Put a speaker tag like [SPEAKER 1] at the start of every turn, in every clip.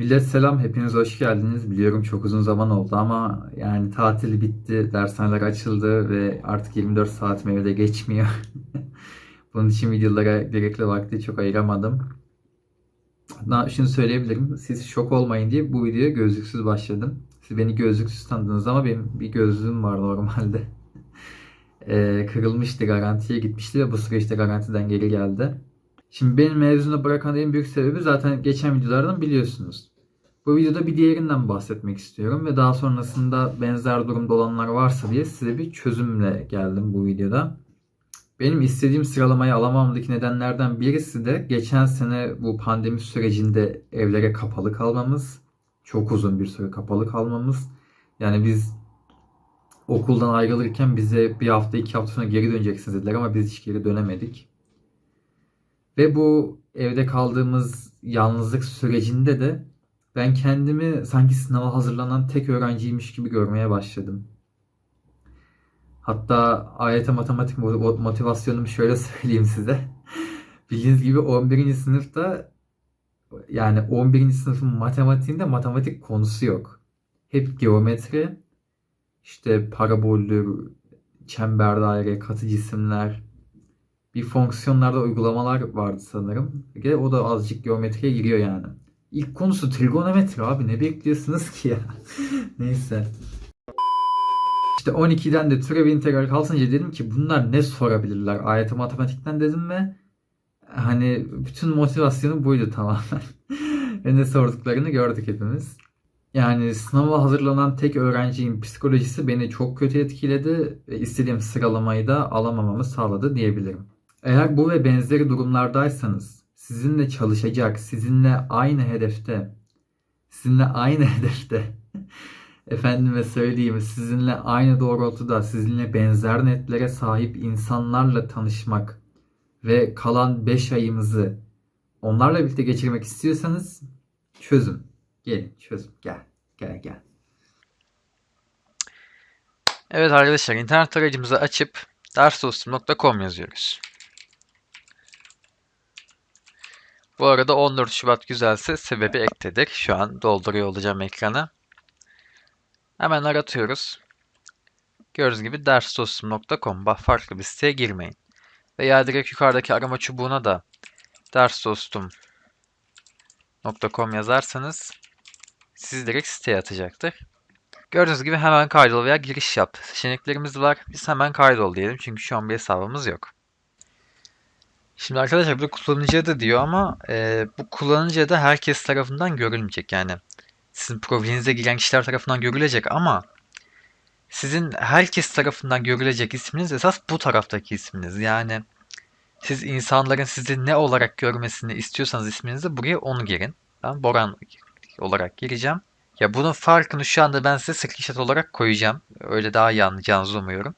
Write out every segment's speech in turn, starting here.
[SPEAKER 1] Millet selam, hepiniz hoş geldiniz. Biliyorum çok uzun zaman oldu ama yani tatil bitti, dershaneler açıldı ve artık 24 saat evde geçmiyor. Bunun için videolara gerekli vakti çok ayıramadım. Daha şunu söyleyebilirim, siz şok olmayın diye bu videoya gözlüksüz başladım. Siz beni gözlüksüz tanıdınız ama benim bir gözlüğüm var normalde. Ee, kırılmıştı, garantiye gitmişti ve bu süreçte garantiden geri geldi. Şimdi benim mezuna bırakan en büyük sebebi zaten geçen videolardan biliyorsunuz. Bu videoda bir diğerinden bahsetmek istiyorum ve daha sonrasında benzer durumda olanlar varsa diye size bir çözümle geldim bu videoda. Benim istediğim sıralamayı alamamdaki nedenlerden birisi de geçen sene bu pandemi sürecinde evlere kapalı kalmamız. Çok uzun bir süre kapalı kalmamız. Yani biz okuldan ayrılırken bize bir hafta iki hafta sonra geri döneceksiniz dediler ama biz hiç geri dönemedik. Ve bu evde kaldığımız yalnızlık sürecinde de ben kendimi sanki sınava hazırlanan tek öğrenciymiş gibi görmeye başladım. Hatta AYT matematik mo- motivasyonumu şöyle söyleyeyim size. Bildiğiniz gibi 11. sınıfta yani 11. sınıfın matematiğinde matematik konusu yok. Hep geometri, işte paraboldür, çember daire, katı cisimler, bir fonksiyonlarda uygulamalar vardı sanırım. Ve o da azıcık geometriye giriyor yani. İlk konusu trigonometri abi ne bekliyorsunuz ki ya? Neyse. İşte 12'den de türev integral kalsınca dedim ki bunlar ne sorabilirler AYT matematikten dedim ve hani bütün motivasyonu buydu tamamen. ve ne sorduklarını gördük hepimiz. Yani sınava hazırlanan tek öğrencinin psikolojisi beni çok kötü etkiledi ve istediğim sıralamayı da alamamamı sağladı diyebilirim. Eğer bu ve benzeri durumlardaysanız sizinle çalışacak, sizinle aynı hedefte, sizinle aynı hedefte, efendime söyleyeyim, sizinle aynı doğrultuda, sizinle benzer netlere sahip insanlarla tanışmak ve kalan 5 ayımızı onlarla birlikte geçirmek istiyorsanız çözüm. Gelin çözüm. Gel. Gel gel.
[SPEAKER 2] Evet arkadaşlar internet tarayıcımızı açıp dersdostum.com yazıyoruz. Bu arada 14 Şubat güzelse sebebi ektedir. Şu an dolduruyor olacağım ekranı. Hemen aratıyoruz. Gördüğünüz gibi dersdostum.com farklı bir siteye girmeyin. Veya direkt yukarıdaki arama çubuğuna da dersdostum.com yazarsanız sizi direkt siteye atacaktır. Gördüğünüz gibi hemen kaydol veya giriş yap seçeneklerimiz var. Biz hemen kaydol diyelim çünkü şu an bir hesabımız yok. Şimdi arkadaşlar burada kullanıcı adı diyor ama e, bu kullanıcı adı herkes tarafından görülmeyecek. Yani sizin profilinize giren kişiler tarafından görülecek ama sizin herkes tarafından görülecek isminiz esas bu taraftaki isminiz. Yani siz insanların sizi ne olarak görmesini istiyorsanız isminizi buraya onu girin. Ben Boran olarak gireceğim. Ya bunun farkını şu anda ben size screenshot olarak koyacağım. Öyle daha iyi anlayacağınızı umuyorum.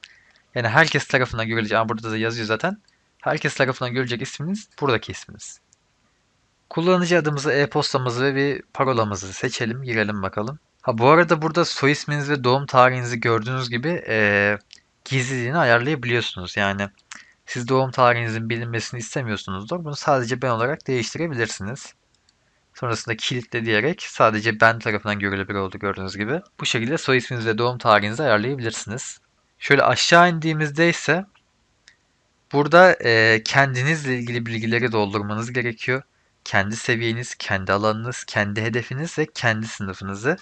[SPEAKER 2] Yani herkes tarafından görülecek. Ama burada da yazıyor zaten. Herkes tarafından görecek isminiz buradaki isminiz. Kullanıcı adımızı, e-postamızı ve bir parolamızı seçelim. Girelim bakalım. Ha bu arada burada soy isminiz ve doğum tarihinizi gördüğünüz gibi ee, gizliliğini ayarlayabiliyorsunuz. Yani siz doğum tarihinizin bilinmesini istemiyorsunuzdur. Bunu sadece ben olarak değiştirebilirsiniz. Sonrasında kilitle diyerek sadece ben tarafından görülebilir oldu gördüğünüz gibi. Bu şekilde soy isminizi ve doğum tarihinizi ayarlayabilirsiniz. Şöyle aşağı indiğimizde ise burada e, kendinizle ilgili bilgileri doldurmanız gerekiyor. Kendi seviyeniz, kendi alanınız, kendi hedefiniz ve kendi sınıfınızı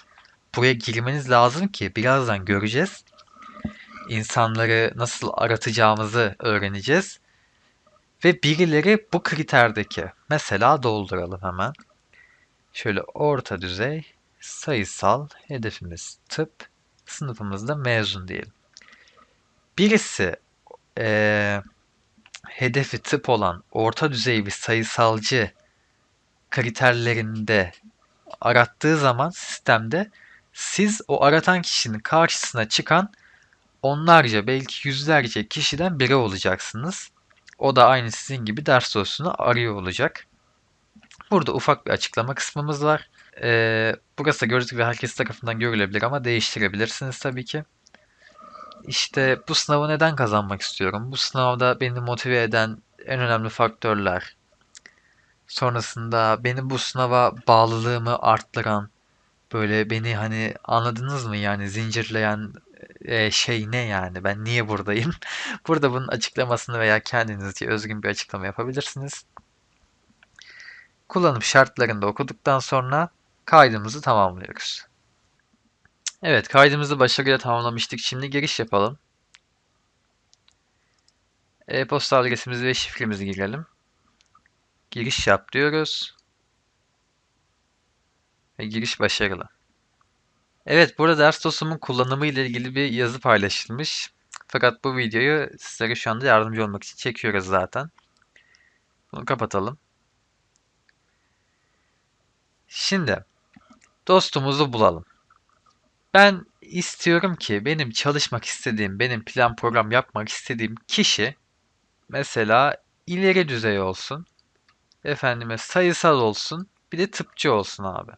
[SPEAKER 2] buraya girmeniz lazım ki birazdan göreceğiz. İnsanları nasıl aratacağımızı öğreneceğiz. Ve birileri bu kriterdeki mesela dolduralım hemen. Şöyle orta düzey, sayısal, hedefimiz tıp, sınıfımızda mezun diyelim. Birisi e, hedefi tıp olan orta düzey bir sayısalcı kriterlerinde arattığı zaman sistemde siz o aratan kişinin karşısına çıkan onlarca belki yüzlerce kişiden biri olacaksınız. O da aynı sizin gibi ders dosyasını arıyor olacak. Burada ufak bir açıklama kısmımız var. Ee, burası da gördüğünüz gibi herkes tarafından görülebilir ama değiştirebilirsiniz tabii ki. İşte bu sınavı neden kazanmak istiyorum? Bu sınavda beni motive eden en önemli faktörler. Sonrasında beni bu sınava bağlılığımı arttıran, böyle beni hani anladınız mı yani zincirleyen e, şey ne yani? Ben niye buradayım? Burada bunun açıklamasını veya kendinizce özgün bir açıklama yapabilirsiniz. Kullanım şartlarını da okuduktan sonra kaydımızı tamamlıyoruz. Evet, kaydımızı başarıyla tamamlamıştık. Şimdi giriş yapalım. E-posta adresimizi ve şifremizi girelim. Giriş yap diyoruz. Ve giriş başarılı. Evet, burada ders dostumun kullanımı ile ilgili bir yazı paylaşılmış. Fakat bu videoyu sizlere şu anda yardımcı olmak için çekiyoruz zaten. Bunu kapatalım. Şimdi dostumuzu bulalım. Ben istiyorum ki benim çalışmak istediğim, benim plan program yapmak istediğim kişi mesela ileri düzey olsun. Efendime sayısal olsun. Bir de tıpçı olsun abi.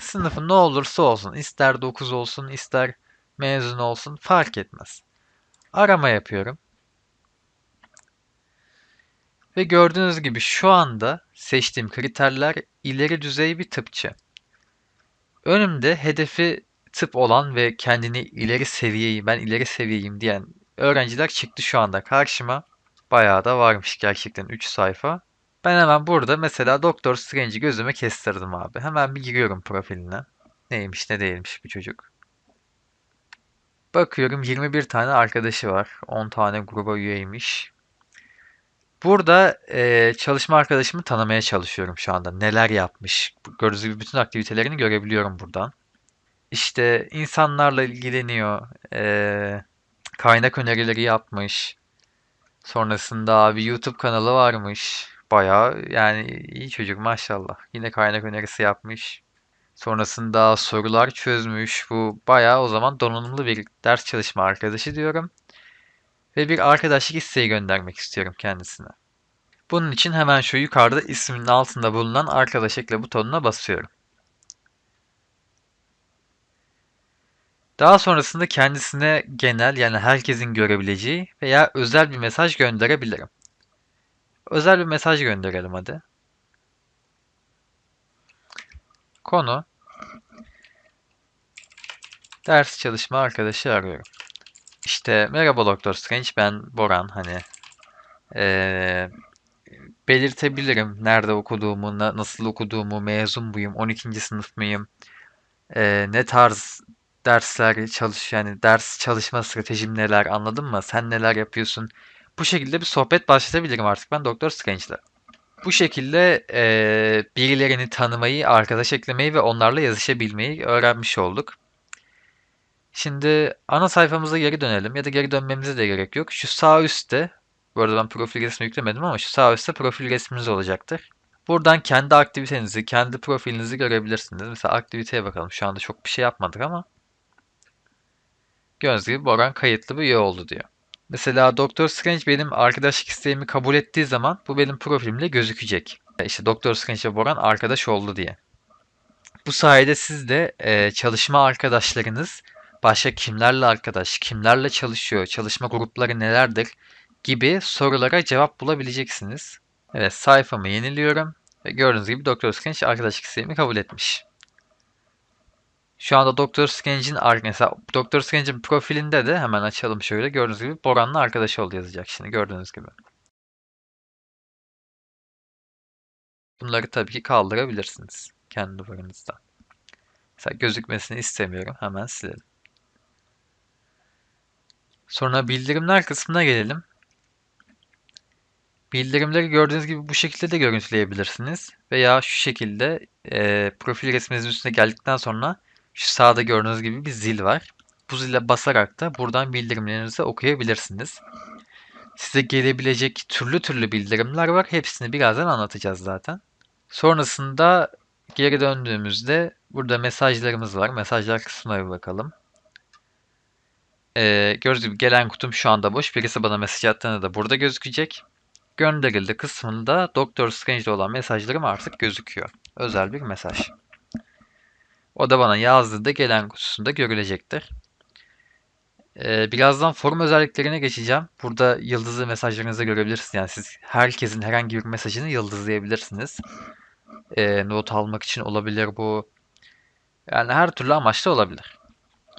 [SPEAKER 2] Sınıfı ne olursa olsun. ister 9 olsun, ister mezun olsun fark etmez. Arama yapıyorum. Ve gördüğünüz gibi şu anda seçtiğim kriterler ileri düzey bir tıpçı. Önümde hedefi tıp olan ve kendini ileri seviyeyim, ben ileri seviyeyim diyen öğrenciler çıktı şu anda karşıma. Bayağı da varmış gerçekten 3 sayfa. Ben hemen burada mesela Doktor Strange'i gözüme kestirdim abi. Hemen bir giriyorum profiline. Neymiş ne değilmiş bu çocuk. Bakıyorum 21 tane arkadaşı var. 10 tane gruba üyeymiş. Burada e, çalışma arkadaşımı tanımaya çalışıyorum şu anda. Neler yapmış. Gördüğünüz gibi bütün aktivitelerini görebiliyorum buradan. İşte insanlarla ilgileniyor. E, kaynak önerileri yapmış. Sonrasında bir YouTube kanalı varmış. Bayağı yani iyi çocuk maşallah. Yine kaynak önerisi yapmış. Sonrasında sorular çözmüş. Bu bayağı o zaman donanımlı bir ders çalışma arkadaşı diyorum. Ve bir arkadaşlık isteği göndermek istiyorum kendisine. Bunun için hemen şu yukarıda isminin altında bulunan arkadaş ekle butonuna basıyorum. Daha sonrasında kendisine genel yani herkesin görebileceği veya özel bir mesaj gönderebilirim. Özel bir mesaj gönderelim hadi. Konu ders çalışma arkadaşı arıyorum. İşte merhaba Doktor Strange ben Boran hani ee, belirtebilirim nerede okuduğumu, na- nasıl okuduğumu, mezun muyum, 12. sınıf mıyım, ee, ne tarz dersler çalış yani ders çalışma stratejim neler anladın mı? Sen neler yapıyorsun? Bu şekilde bir sohbet başlatabilirim artık ben Doktor Strange'le. Bu şekilde eee, birilerini tanımayı, arkadaş eklemeyi ve onlarla yazışabilmeyi öğrenmiş olduk. Şimdi ana sayfamıza geri dönelim ya da geri dönmemize de gerek yok. Şu sağ üstte, bu arada ben profil resmi yüklemedim ama şu sağ üstte profil resminiz olacaktır. Buradan kendi aktivitenizi, kendi profilinizi görebilirsiniz. Mesela aktiviteye bakalım. Şu anda çok bir şey yapmadık ama gördüğünüz gibi Boran kayıtlı bir üye oldu diyor. Mesela Doktor Strange benim arkadaşlık isteğimi kabul ettiği zaman bu benim profilimde gözükecek. İşte Doktor Strange ve Boran arkadaş oldu diye. Bu sayede siz de e, çalışma arkadaşlarınız başka kimlerle arkadaş, kimlerle çalışıyor, çalışma grupları nelerdir gibi sorulara cevap bulabileceksiniz. Evet sayfamı yeniliyorum ve gördüğünüz gibi Doktor Strange arkadaşlık isteğimi kabul etmiş. Şu anda Doktor Strange'in mesela Doktor Strange'in profilinde de hemen açalım şöyle gördüğünüz gibi Boran'la arkadaş ol yazacak şimdi gördüğünüz gibi. Bunları tabii ki kaldırabilirsiniz kendi duvarınızda. Mesela gözükmesini istemiyorum hemen silelim. Sonra bildirimler kısmına gelelim. Bildirimleri gördüğünüz gibi bu şekilde de görüntüleyebilirsiniz. Veya şu şekilde e, profil resminizin üstüne geldikten sonra şu sağda gördüğünüz gibi bir zil var. Bu zile basarak da buradan bildirimlerinizi okuyabilirsiniz. Size gelebilecek türlü türlü bildirimler var. Hepsini birazdan anlatacağız zaten. Sonrasında geri döndüğümüzde burada mesajlarımız var. Mesajlar kısmına bir bakalım. Ee, gördüğünüz gibi gelen kutum şu anda boş. Birisi bana mesaj attığında da burada gözükecek. Gönderildi kısmında Doktor Strange'de olan mesajlarım artık gözüküyor. Özel bir mesaj. O da bana yazdığında gelen kutusunda görülecektir. Ee, birazdan forum özelliklerine geçeceğim. Burada yıldızlı mesajlarınızı görebilirsiniz. Yani siz herkesin herhangi bir mesajını yıldızlayabilirsiniz. Ee, not almak için olabilir bu. Yani her türlü amaçla olabilir.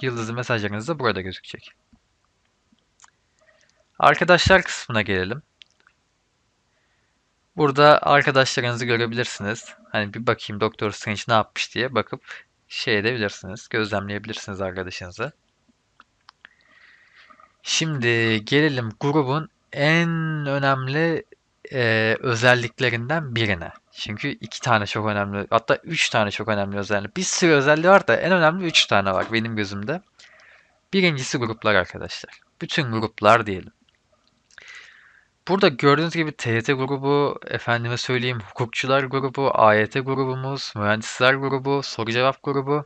[SPEAKER 2] Yıldızlı mesajlarınız da burada gözükecek. Arkadaşlar kısmına gelelim. Burada arkadaşlarınızı görebilirsiniz. Hani bir bakayım Doktor Strange ne yapmış diye bakıp şey edebilirsiniz. Gözlemleyebilirsiniz arkadaşınızı. Şimdi gelelim grubun en önemli e, özelliklerinden birine. Çünkü iki tane çok önemli, hatta üç tane çok önemli özellik. Bir sürü özelliği var da en önemli üç tane var benim gözümde. Birincisi gruplar arkadaşlar. Bütün gruplar diyelim. Burada gördüğünüz gibi TYT grubu, efendime söyleyeyim hukukçular grubu, AYT grubumuz, mühendisler grubu, soru cevap grubu.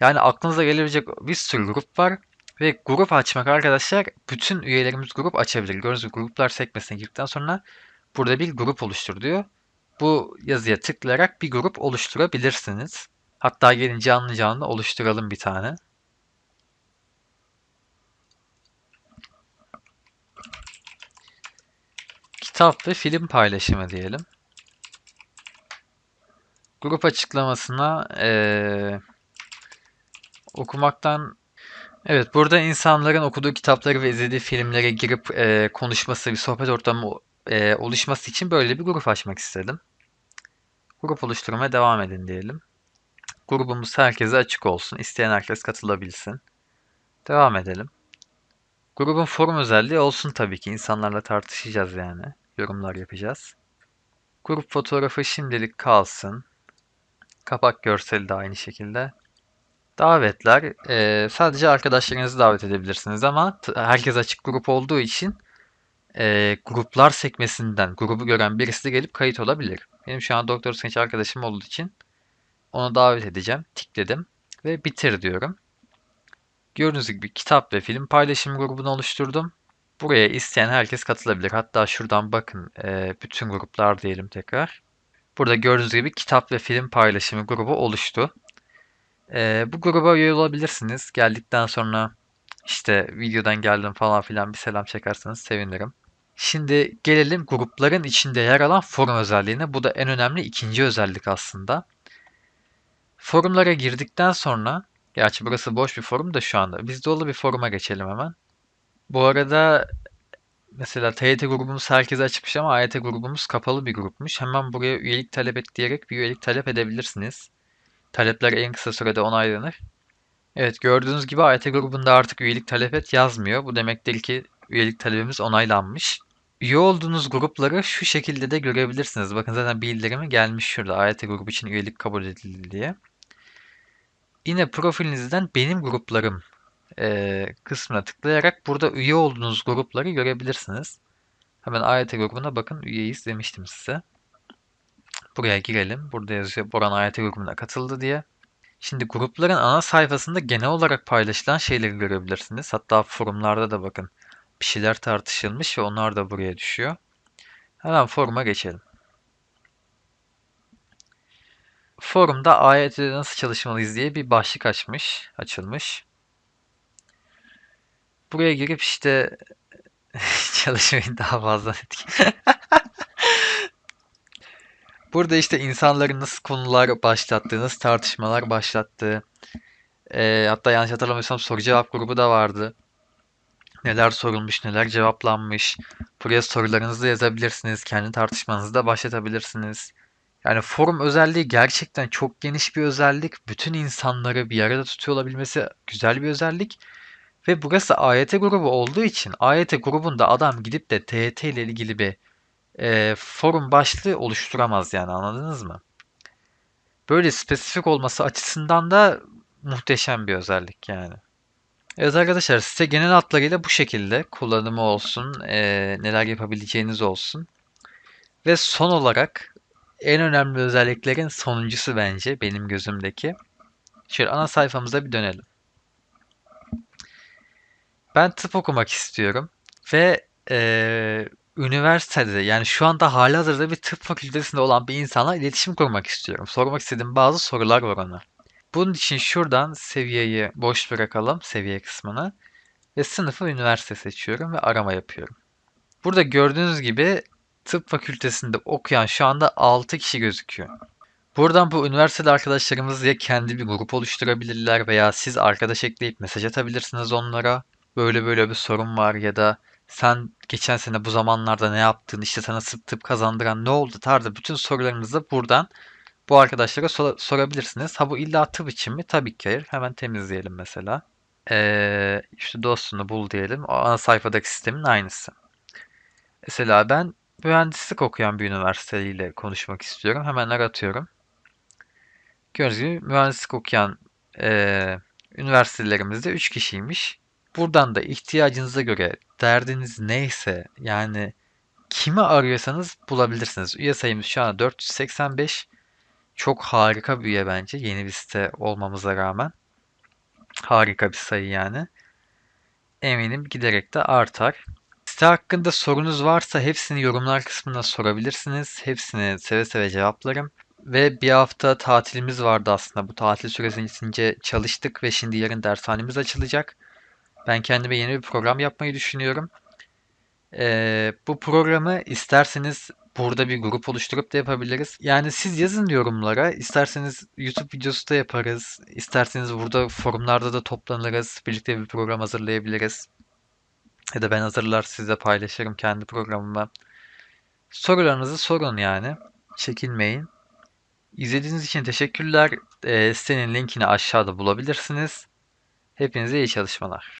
[SPEAKER 2] Yani aklınıza gelebilecek bir sürü grup var. Ve grup açmak arkadaşlar bütün üyelerimiz grup açabilir. Gördüğünüz gibi gruplar sekmesine girdikten sonra burada bir grup oluştur diyor. Bu yazıya tıklayarak bir grup oluşturabilirsiniz. Hatta gelin canlı canlı oluşturalım bir tane. Kitap ve film paylaşımı diyelim. Grup açıklamasına eee, okumaktan Evet, burada insanların okuduğu kitapları ve izlediği filmlere girip eee, konuşması, bir sohbet ortamı eee, oluşması için böyle bir grup açmak istedim. Grup oluşturmaya devam edin diyelim. Grubumuz herkese açık olsun. İsteyen herkes katılabilsin. Devam edelim. Grubun forum özelliği olsun tabii ki. İnsanlarla tartışacağız yani. Yorumlar yapacağız. Grup fotoğrafı şimdilik kalsın. Kapak görseli de aynı şekilde. Davetler. eee, sadece arkadaşlarınızı davet edebilirsiniz ama herkes açık grup olduğu için eee, gruplar sekmesinden grubu gören birisi de gelip kayıt olabilir. Benim şu an Doktor Strange arkadaşım olduğu için onu davet edeceğim. Tıkladım ve bitir diyorum. Gördüğünüz gibi kitap ve film paylaşım grubunu oluşturdum. Buraya isteyen herkes katılabilir. Hatta şuradan bakın eee, bütün gruplar diyelim tekrar. Burada gördüğünüz gibi kitap ve film paylaşımı grubu oluştu. Ee, bu gruba üye olabilirsiniz. Geldikten sonra işte videodan geldim falan filan bir selam çekerseniz sevinirim. Şimdi gelelim grupların içinde yer alan forum özelliğine. Bu da en önemli ikinci özellik aslında. Forumlara girdikten sonra, gerçi burası boş bir forum da şu anda. Biz dolu bir foruma geçelim hemen. Bu arada mesela TYT grubumuz herkese açıkmış ama AYT grubumuz kapalı bir grupmuş. Hemen buraya üyelik talep et diyerek bir üyelik talep edebilirsiniz. Talepler en kısa sürede onaylanır. Evet gördüğünüz gibi AYT grubunda artık üyelik talep et yazmıyor. Bu demektir ki üyelik talebimiz onaylanmış. Üye olduğunuz grupları şu şekilde de görebilirsiniz. Bakın zaten bildirimi gelmiş şurada AYT grubu için üyelik kabul edildi diye. Yine profilinizden benim gruplarım e, kısmına tıklayarak burada üye olduğunuz grupları görebilirsiniz. Hemen AYT grubuna bakın üyeyiz demiştim size. Buraya girelim. Burada yazıyor Boran AYT grubuna katıldı diye. Şimdi grupların ana sayfasında genel olarak paylaşılan şeyleri görebilirsiniz. Hatta forumlarda da bakın bir şeyler tartışılmış ve onlar da buraya düşüyor. Hemen foruma geçelim. Forumda AYT'de nasıl çalışmalıyız diye bir başlık açmış, açılmış. Buraya girip işte çalışmayın daha fazla etki. Burada işte insanların nasıl konular başlattığı, nasıl tartışmalar başlattığı, e, hatta yanlış hatırlamıyorsam soru cevap grubu da vardı. Neler sorulmuş, neler cevaplanmış. Buraya sorularınızı da yazabilirsiniz, kendi tartışmanızı da başlatabilirsiniz. Yani forum özelliği gerçekten çok geniş bir özellik. Bütün insanları bir arada tutuyor olabilmesi güzel bir özellik. Ve burası AYT grubu olduğu için AYT grubunda adam gidip de TYT ile ilgili bir e, forum başlığı oluşturamaz yani anladınız mı? Böyle spesifik olması açısından da muhteşem bir özellik yani. Evet arkadaşlar site genel hatlarıyla bu şekilde kullanımı olsun, e, neler yapabileceğiniz olsun. Ve son olarak en önemli özelliklerin sonuncusu bence benim gözümdeki. Şöyle ana sayfamıza bir dönelim. Ben tıp okumak istiyorum ve e, üniversitede yani şu anda halihazırda bir tıp fakültesinde olan bir insanla iletişim kurmak istiyorum. Sormak istediğim bazı sorular var ona. Bunun için şuradan seviyeyi boş bırakalım, seviye kısmını. ve sınıfı üniversite seçiyorum ve arama yapıyorum. Burada gördüğünüz gibi tıp fakültesinde okuyan şu anda 6 kişi gözüküyor. Buradan bu üniversiteli arkadaşlarımız ya kendi bir grup oluşturabilirler veya siz arkadaş ekleyip mesaj atabilirsiniz onlara. Böyle böyle bir sorun var ya da sen geçen sene bu zamanlarda ne yaptın, işte sana sıp tıp kazandıran ne oldu tarzı bütün sorularınızı buradan bu arkadaşlara sor- sorabilirsiniz. Ha bu illa tıp için mi? Tabii ki hayır. Hemen temizleyelim mesela. Ee, işte dostunu bul diyelim. O ana sayfadaki sistemin aynısı. Mesela ben mühendislik okuyan bir üniversiteyle konuşmak istiyorum. Hemen aratıyorum. Gördüğünüz gibi mühendislik okuyan eee üniversitelerimizde 3 kişiymiş. Buradan da ihtiyacınıza göre derdiniz neyse yani kimi arıyorsanız bulabilirsiniz. Üye sayımız şu an 485. Çok harika bir üye bence. Yeni bir site olmamıza rağmen. Harika bir sayı yani. Eminim giderek de artar. Site hakkında sorunuz varsa hepsini yorumlar kısmına sorabilirsiniz. Hepsini seve seve cevaplarım. Ve bir hafta tatilimiz vardı aslında. Bu tatil süresince çalıştık ve şimdi yarın dershanemiz açılacak. Ben kendime yeni bir program yapmayı düşünüyorum. Ee, bu programı isterseniz burada bir grup oluşturup da yapabiliriz. Yani siz yazın yorumlara. İsterseniz YouTube videosu da yaparız. İsterseniz burada forumlarda da toplanırız. Birlikte bir program hazırlayabiliriz. Ya da ben hazırlar size paylaşırım kendi programımı. Sorularınızı sorun yani. Çekinmeyin. İzlediğiniz için teşekkürler. Ee, sitenin linkini aşağıda bulabilirsiniz. Hepinize iyi çalışmalar.